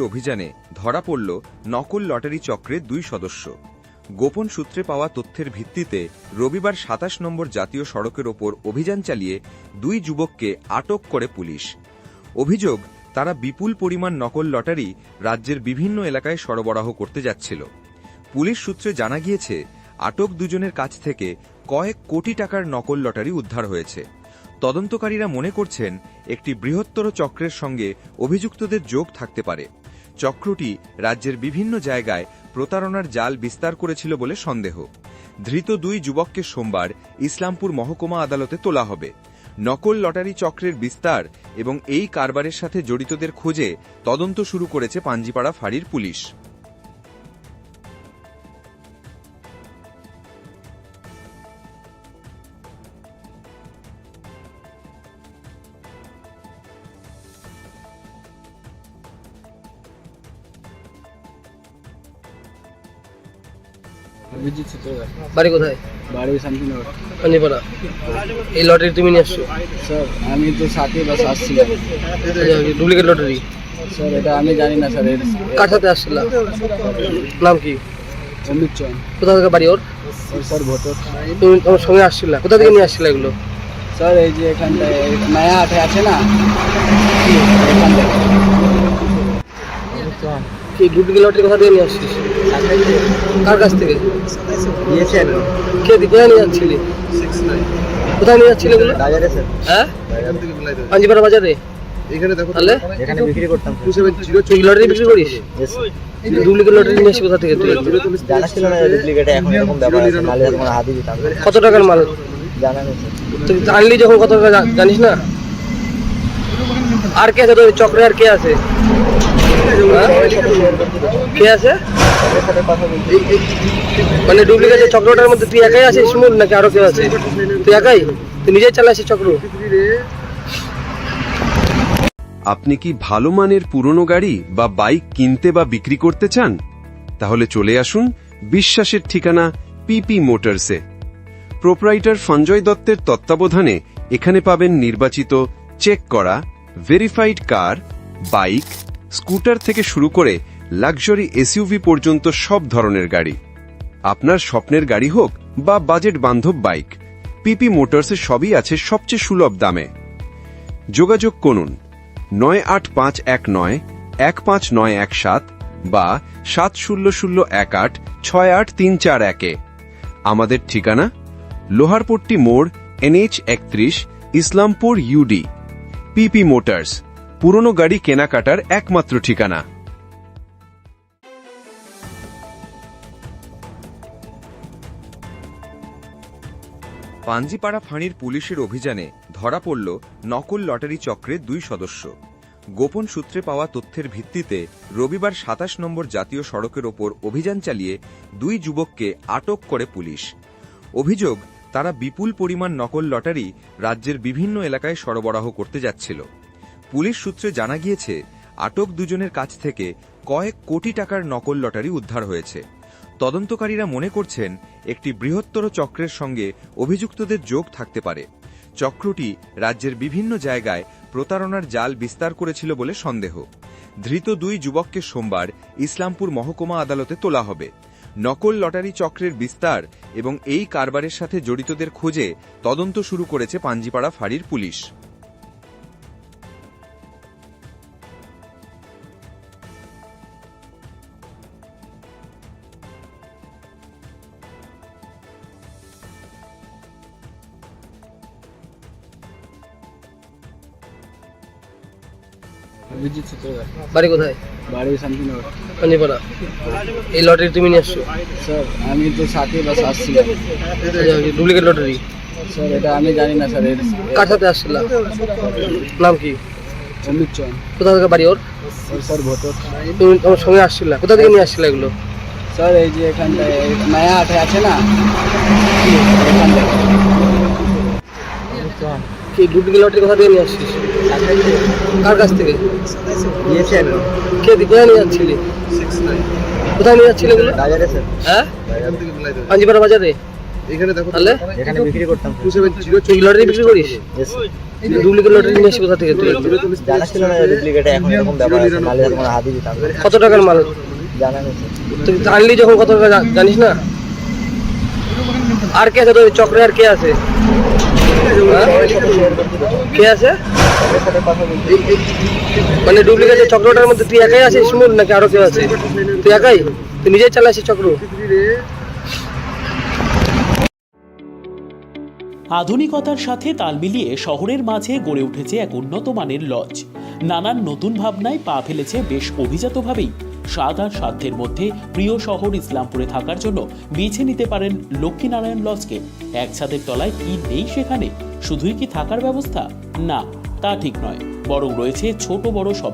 অভিযানে ধরা পড়ল নকল লটারি চক্রের দুই সদস্য। গোপন সূত্রে পাওয়া তথ্যের ভিত্তিতে রবিবার সাতাশ নম্বর জাতীয় সড়কের ওপর অভিযান চালিয়ে দুই যুবককে আটক করে পুলিশ। অভিযোগ, তারা বিপুল পরিমাণ নকল লটারি রাজ্যের বিভিন্ন এলাকায় সরবরাহ করতে যাচ্ছিল। পুলিশ সূত্রে জানা গিয়েছে, আটক দুজনের কাছ থেকে কয়েক কোটি টাকার নকল লটারি উদ্ধার হয়েছে। তদন্তকারীরা মনে করছেন, একটি বৃহত্তর চক্রের সঙ্গে অভিযুক্তদের যোগ থাকতে পারে। চক্রটি রাজ্যের বিভিন্ন জায়গায় প্রতারণার জাল বিস্তার করেছিল বলে সন্দেহ। ধৃত দুই যুবককে সোমবার ইসলামপুর মহকুমা আদালতে তোলা হবে। নকল লটারি চক্রের বিস্তার এবং এই কারবারের সাথে জড়িতদের খোঁজে তদন্ত শুরু করেছে পাঞ্জিপাড়া ফাঁড়ির পুলিশ। বাড়ি কোথায়? বাড়ি শান্তিনগর। এই লটারি তুমি নিয়ে আসছো? স্যার আমি তো সাথে বাস আসছিলাম। Duplicate lottery. স্যার এটা আমি জানি না স্যার কার সাথে আসছিলা? নাম কি? অমিত চন কোথা থেকে বাড়ি ওর? ওর স্যার ভোটর। তুমি তোমার সঙ্গে আসছিলা? কোথা থেকে নিয়ে আসছিলা এগুলো? স্যার এই যে এখানটায় নয়া হাটে আছে না? এখানটায়। কি ডুপ্লিকেট লটারি কোথা থেকে নিয়ে আসছিস? কার কাছ থেকে? কে কোথায় নিয়ে যাচ্ছিলি? কোথায় নিয়ে যাচ্ছিলে এগুলো? বাজারে স্যার। হ্যাঁ? পাঞ্জিপাড়া বাজারে? এখানে দেখো তাহলে? এখানে বিক্রি করতাম। তুই লটারি বিক্রি করিস? ডুপ্লিকেট লটারি নিয়ে আসি কোথা থেকে তুই? জানা ছিল না ডুপ্লিকেটে এখন এরকম ব্যাপার আছে। নালে তোমার হাতে দিতাম। কত টাকার মাল? জানা নেই তুই আনলি যখন কত টাকা জানিস না? আর কে আছে তোর? চক্রে আর কে আছে? কে আছে? মানে ডুপ্লিকেট চক্রটার মধ্যে তুই একাই আছিস নাকি আরও কেউ আছে? তুই একাই? তুই নিজেই চালাইছিস চক্র। আপনি কি ভালো মানের পুরনো গাড়ি বা বাইক কিনতে বা বিক্রি করতে চান? তাহলে চলে আসুন বিশ্বাসের ঠিকানা পিপি মোটরসে। প্রোপ্রাইটার সঞ্জয় দত্তের তত্ত্বাবধানে এখানে পাবেন নির্বাচিত, চেক করা ভেরিফাইড কার বাইক স্কুটার থেকে শুরু করে লাক্সারি এসইউভি পর্যন্ত সব ধরনের গাড়ি। আপনার স্বপ্নের গাড়ি হোক বা বাজেট বান্ধব বাইক, পিপি মোটরসে সবই আছে সবচেয়ে সুলভ দামে। যোগাযোগ করুন নয় আট পাঁচ এক নয় এক পাঁচ নয় এক সাত বা সাত শূন্য শূন্য এক আট ছয় আট তিন চার একে আমাদের ঠিকানা লোহারপট্টি মোড়, এনএইচ একত্রিশ, ইসলামপুর, ইউডি। পিপি মোটরস পুরনো গাড়ি কেনাকাটার একমাত্র ঠিকানা। পাঞ্জিপাড়া ফাঁড়ির পুলিশের অভিযানে ধরা পড়ল নকল লটারি চক্রের দুই সদস্য। গোপন সূত্রে পাওয়া তথ্যের ভিত্তিতে রবিবার সাতাশ নম্বর জাতীয় সড়কের ওপর অভিযান চালিয়ে দুই যুবককে আটক করে পুলিশ। অভিযোগ, তারা বিপুল পরিমাণ নকল লটারি রাজ্যের বিভিন্ন এলাকায় সরবরাহ করতে যাচ্ছিল। পুলিশ সূত্রে জানা গিয়েছে, আটক দুজনের কাছ থেকে কয়েক কোটি টাকার নকল লটারি উদ্ধার হয়েছে। তদন্তকারীরা মনে করছেন, একটি বৃহত্তর চক্রের সঙ্গে অভিযুক্তদের যোগ থাকতে পারে। চক্রটি রাজ্যের বিভিন্ন জায়গায় প্রতারণার জাল বিস্তার করেছিল বলে সন্দেহ। ধৃত দুই যুবককে সোমবার ইসলামপুর মহকুমা আদালতে তোলা হবে। নকল লটারি চক্রের বিস্তার এবং এই কারবারের সাথে জড়িতদের খোঁজে তদন্ত শুরু করেছে পাঞ্জিপাড়া ফাঁড়ির পুলিশ। অভিজিৎ সূত্রধর বাড়ি কোথায়? বাড়ি শান্তিনগর। পাঞ্জিপাড়া এই লটারি তুমি নিয়ে আসছো? স্যার আমি তো সাথে বাস আসছিলাম। ডুপ্লিকেট লটারি স্যার এটা আমি জানি না স্যার কার সাথে আসছিলা? নাম কি? অমিত চন কোথা থেকে বাড়ি ওর? Sir voter. তুমি তোমার সঙ্গে আসছিলা? কোথা থেকে নিয়ে আসছিলা এগুলো? স্যার এই যে এখানটায় নয়া হাটে আছে না? এখানটায়। কি ডুপ্লিকেট লটারি কোথা থেকে নিয়ে আসছিস? কার কাছ থেকে? দিয়েছেন। কে দি কোথায় নিয়ে যাচ্ছিলি? কোথায় নিয়ে যাচ্ছিলে এগুলো বাজারে স্যার। হ্যাঁ? পাঞ্জিপাড়া বাজারে? এখানে দেখো তাহলে? এখানে বিক্রি করতাম। তুই লটারি বিক্রি করিস? ডুপ্লিকেট লটারি নিয়ে আসি কোথা থেকে তুই? জানা ছিল না ডুপ্লিকেট এখন এরকম ব্যাপার আছে। নাহলে তোমার হাতে দিতাম কত টাকার মাল? জানা নেই তুই আনলি যখন কত টাকা জানিস না? আর কে আছে তোর? চক্রে আর কে আছে? কে আছে? মানে ডুপ্লিকেট চক্রটার মধ্যে তুই একাই আছিস শুনুন নাকি আরও কেউ আছে? তুই একাই? তুই নিজেই চালাইছিস চক্র। আধুনিকতার সাথে তাল মিলিয়ে শহরের মাঝে গড়ে উঠেছে এক উন্নত মানের লজ। নানান নতুন ভাবনায় পা ফেলেছে বেশ অভিজাতভাবেই স্বাদ আর সাধ্যের মধ্যে প্রিয় শহর ইসলামপুরে থাকার জন্য বেছে নিতে পারেন লক্ষ্মীনারায়ণ লজকে। এক ছাদের তলায় কি নেই সেখানে? শুধুই কি থাকার ব্যবস্থা? না, তা ঠিক নয়। বরং রয়েছে ছোট বড় সব